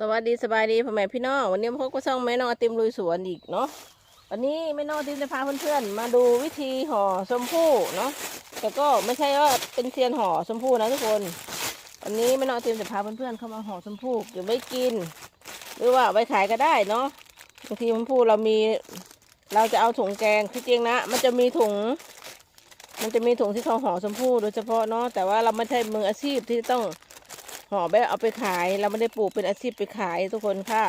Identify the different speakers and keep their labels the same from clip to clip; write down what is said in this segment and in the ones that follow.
Speaker 1: สวัสดีสบายดีพ่อแม่พี่น้องวันนี้พบกับช่องแม่น้องติมลุยสวนอีกเนาะวันนี้แม่น้องติมจะพาเพื่อนๆมาดูวิธีห่อชมพู่เนาะแต่ก็ไม่ใช่ว่าเป็นเทียนห่อชมพู่นะทุกคนวันนี้แม่น้องติมจะพาเพื่อนๆเข้ามาห่อชมพู่เก็บไว้กิน หรือว่าไว้ขายก็ได้เนาะบางทีชมพู่เรามีเราจะเอาถุงแกงที่จริงนะ มันจะมีถุง มันจะมีถุงที่เขาห่อชมพู่โดยเฉพาะเนาะแต่ว่าเราไม่ใช่มืออาชีพที่ต้อง ห่อไปเอาไปขาย เราไม่ได้ปลูกเป็นอาชีพไปขายทุกคนค่ะ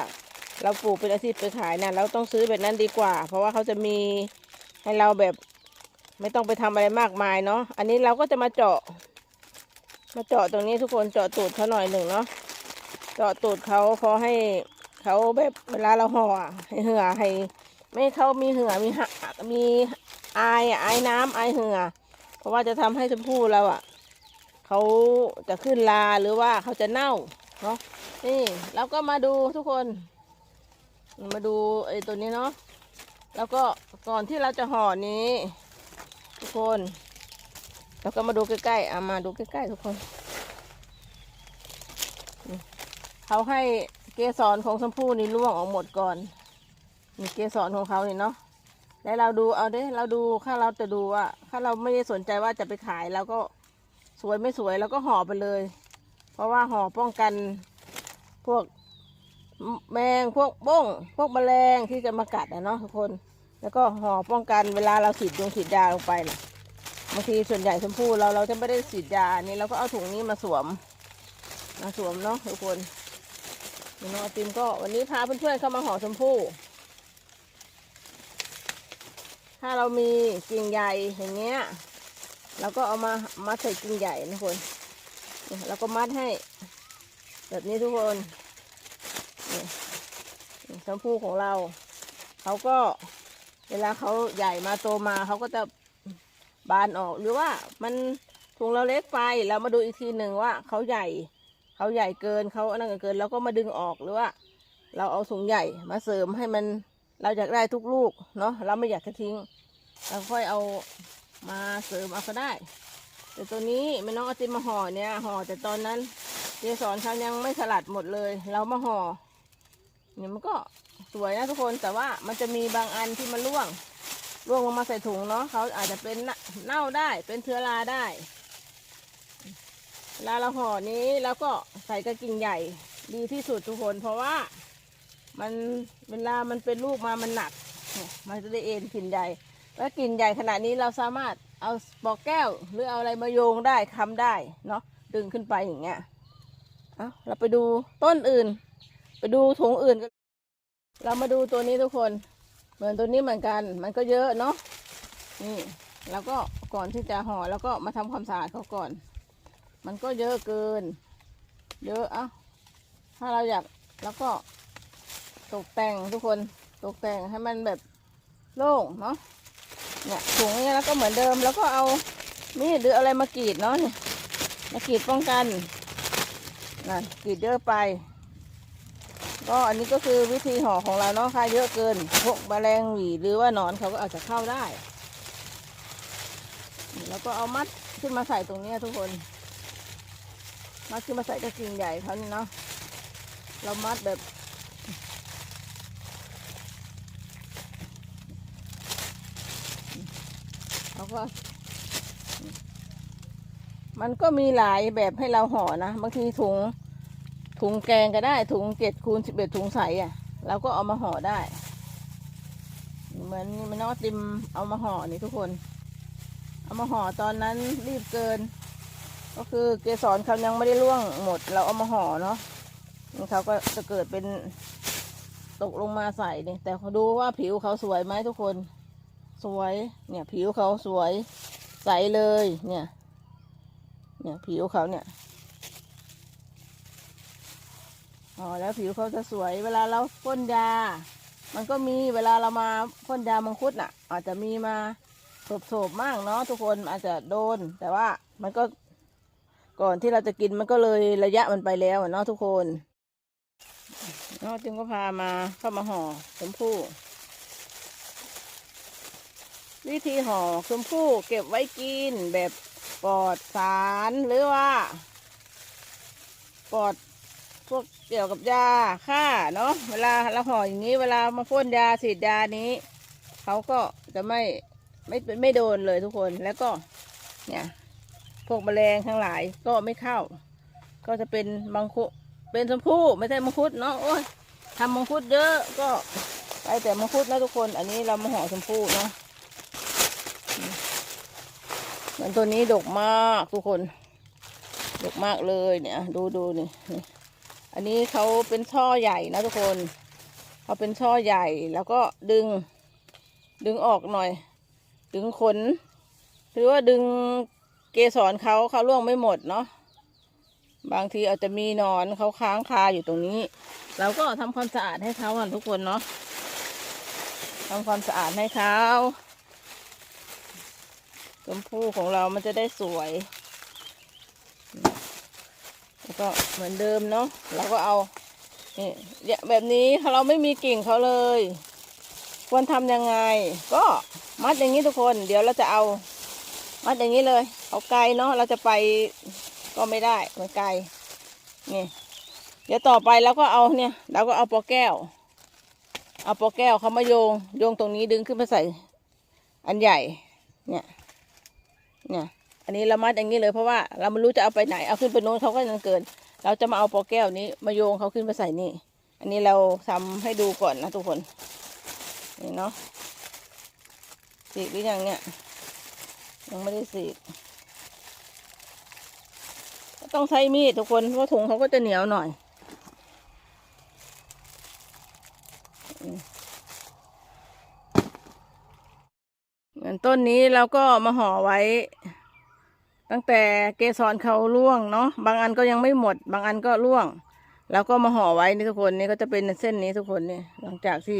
Speaker 1: เราปลูกเป็นอาชีพไปขายนะเราต้องซื้อแบบนั้นดีกว่า เพราะว่าเขาจะมีให้เราแบบไม่ต้องไปทำอะไรมากมายเนาะ อันนี้เราก็จะมาเจาะ มาเจาะตรงนี้ทุกคนเจาะตูดเขาหน่อยหนึ่งเนาะ เจาะตูดเขาพอให้เขาแบบเวลาเราห่อให้เหือให้ไม่เขามีเหือมีหะมีอายอะอายน้ำอายเหือ เพราะว่าจะทำให้ชมพู่เราอะ เขาจะขึ้นลาหรือว่าเขาจะเน่าเนาะนี่เราก็มาดูทุกคน มาดูไอ้ตัวนี้เนาะแล้วก็ก่อนที่เราจะห่อนี้ ทุกคนเราก็มาดูใกล้ๆเอะมาดูใกล้ๆทุกคนเขาให้เกสรของชมพู่นี่ร่วงออกหมดก่อนนี่เกสรของเขานี่เนาะแล้วเราดูเอาเด้เราดูถ้าเราจะดูว่าถ้าเราไม่ได้สนใจว่าจะไปขายเราก็ วยไม่สวยแล้วก็ห่อไปเลย เพราะว่าห่อป้องกันพวกแมงพวกบ้ง พวกแมลงที่จะมากัดนะเนาะทุกคน แล้วก็ห่อป้องกันเวลาเราฉีดยงฉีดยาลงไปนะบางทีส่วนใหญ่ชมพู่เราเราจะไม่ได้ฉีดยาอันนี้เราก็เอาถุงนี้มาสวม มาสวมเนาะทุกคนน้องติมก็วันนี้พาเพื่อนๆเข้ามาห่อชมพู่ ถ้าเรามีกิ่งใหญ่อย่างเงี้ย เราก็เอามามัดใส่กิ่งใหญ่นะคนเนี่ยเราก็มัดให้ แบบนี้ทุกคนชมพูของเรา เขาก็เวลาเขาใหญ่มาโตมาเขาก็จะบานออกหรือว่ามันถุงเราเล็กไปเรามาดูอีกทีหนึ่งว่าเขาใหญ่เขาใหญ่เกินเขาอันนั้นเกินเราก็มาดึงออกหรือว่า เราเอาถุงใหญ่มาเสริมให้มันเราอยากได้ทุกลูกเนาะเราไม่อยากจะทิ้งเราค่อยเอา มาเสริมเอาก็ได้ แต่ตัวนี้แม่น้องเอาติมมาห่อเนี่ยห่อแต่ตอนนั้นเจสอนเขายังไม่สลัดหมดเลย เรามาห่อเนี่ยมันก็สวยนะทุกคนแต่ว่ามันจะมีบางอันที่มันร่วงร่วงลงมาใส่ถุงเนาะเขาอาจจะเป็นเน่าได้เป็นเชื้อราได้เวลาเราห่อนี้แล้วก็ใส่กระกิ่งใหญ่ดีที่สุดทุกคนเพราะว่ามันเวลามันเป็นลูกมามันหนัก มันจะได้เอ็นกิ่งใหญ่ แล้วกลิ่นใหญ่ขนาดนี้เราสามารถเอาปอกแก้ว หรือเอาอะไรมาโยงได้คำได้เนาะดึงขึ้นไปอย่างเงี้ยเอาเราไปดูต้นอื่น ไปดูถุงอื่นกันเรามาดูตัวนี้ทุกคน เหมือนตัวนี้เหมือนกัน มันก็เยอะเนาะนี่แล้วก็ก่อนที่จะห่อแล้วก็มาทำความสะอาดเขาก่อน มันก็เยอะเกิน เยอะอะถ้าเราอยากแล้วก็ตกแต่งทุกคนตกแต่งให้มันแบบโล่งเนาะ เนี่ยถุงเนี่ยแล้วก็เหมือนเดิมแล้วก็เอามีดหรืออะไรมากรีดเนาะเนี่ยมากรีดป้องกันนั่นกรีดเยอะไป ก็อันนี้ก็คือวิธีห่อของเราเนาะค่ะเยอะเกินพวกแมลงหวีหรือว่านอนเขาก็อาจจะเข้าได้ แล้วก็เอามัดขึ้นมาใส่ตรงนี้ทุกคน มัดขึ้นมาใส่กระกิ่งใหญ่เขานี่เนาะเรามัดแบบ เขาก็ มันก็มีหลายแบบให้เราห่อนะบางทีถุงถุงแกงก็ได้ถุงเจ็ดคูณสิบเอ็ดถุงใสอะเราก็เอามาห่อได้ เหมือนมันน้องติมเอามาห่อนี่ทุกคน เอามาห่อตอนนั้นรีบเกิน ก็คือเกสรเขายังไม่ได้ร่วงหมด เราเอามาห่อเนาะเขาก็จะเกิดเป็นตกลงมาใส่นี่แต่ดูว่าผิวเขาสวยไหมทุกคน สวย เนี่ย ผิวเขาสวยใสเลย เนี่ย เนี่ยผิวเขาเนี่ยอ๋อแล้วผิวเขาจะสวย เวลาเราพ่นยา มันก็มีเวลาเรามาพ่นยามังคุดน่ะ อาจจะมีมาโสบๆมากเนาะทุกคนอาจจะโดน แต่ว่ามันก็ก่อนที่เราจะกินมันก็เลยระยะมันไปแล้วเนาะทุกคนเนาะจึงก็พามาเข้ามาห่อชมพู่ วิธีห่อชมพู่เก็บไว้กินแบบปลอดสารหรือว่าปลอดพวกเกี่ยวกับยาฆ่าเนาะเวลาเราห่ออย่างนี้เวลามาพ่นยาฉีดยานี้เขาก็จะไม่ไม่ไม่โดนเลยทุกคนแล้วก็เนี่ยพวกแมลงทั้งหลายก็ไม่เข้า ก็จะเป็นมังคุเป็นชมพู่ไม่ใช่มังคุดเนาะโอ้ยทำมังคุดเยอะก็ไปแต่มังคุดนะทุกคน อันนี้เรามาห่อชมพู่เนาะ มือนตัวนี้ดกมากทุกคน ดกมากเลยเนี่ย ดูดูนี่นี่ อันนี้เขาเป็นช่อใหญ่นะทุกคนเขาเป็นช่อใหญ่แล้วก็ดึง ดึงออกหน่อย ดึงขน หรือว่าดึงเกสรเขาเขาล่วงไม่หมดเนาะบางทีอาจจะมีนอนเขาค้างคาอยู่ตรงนี้ เราก็ทำความสะอาดให้เขาทุกคนเนาะทำความสะอาดให้เขา ชมพู่ของเรามันจะได้สวย แล้วก็เหมือนเดิมเนาะเราก็เอานี่เนี่ยแบบนี้เราไม่มีกิ่งเขาเลย ควรทำยังไง ก็มัดอย่างนี้ทุกคน เดี๋ยวเราจะเอา มัดอย่างนี้เลย เอาไกลเนาะเราจะไปก็ไม่ได้มันไกลนี่เดี๋ยวต่อไปเราก็เอาเนี่ยเราก็เอาปอแก้ว เอาปอแก้วเขามาโยง โยงตรงนี้ดึงขึ้นมาใส่ อันใหญ่ เนี่ย เนี่ย อันนี้เรามัดอย่างนี้เลยเพราะว่าเราไม่รู้จะเอาไปไหนเอาขึ้นไปโน้นเขาก็ยังเกิน เราจะมาเอาปอแก้วนี้มาโยงเขาขึ้นมาใส่นี่ อันนี้เราทำให้ดูก่อนนะทุกคนนี่เนาะสีกหรือยังเนี่ยยังไม่ได้สีกต้องใช้มีดทุกคนเพราะถุงเขาก็จะเหนียวหน่อย เหมือนต้นนี้เราก็มาห่อไว้ ตั้งแต่เกสรเขาร่วงเนาะบางอันก็ยังไม่หมด บางอันก็ร่วงแล้วก็มาห่อไว้นี่ทุกคนนี่ก็จะเป็นเส้นนี้ทุกคนนี่หลังจากที่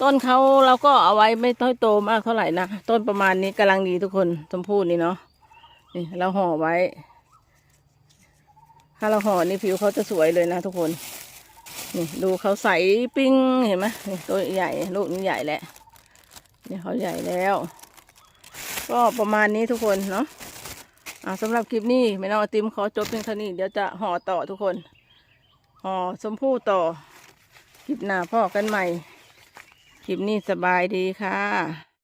Speaker 1: ต้นเขาเราก็เอาไว้ไม่ต้อยโตมากเท่าไหร่นะต้นประมาณนี้กำลังดีทุกคนชมพู่นี่เนาะนี่เราห่อไว้ ถ้าเราห่อนี่ผิวเขาจะสวยเลยนะทุกคนนี่ดูเขาใสปิ้งเห็นไหมตัวใหญ่ลูกนี้ใหญ่แล้วนี่เขาใหญ่แล้ว ก็ประมาณนี้ทุกคนเนาะอ่าสำหรับคลิปนี้แม่น้องอติมขอจบเพียงเท่านี้เดี๋ยวจะห่อต่อทุกคนห่อสมพู่ต่อคลิปหน้าพ่อกันใหม่ คลิปนี้สบายดีค่ะ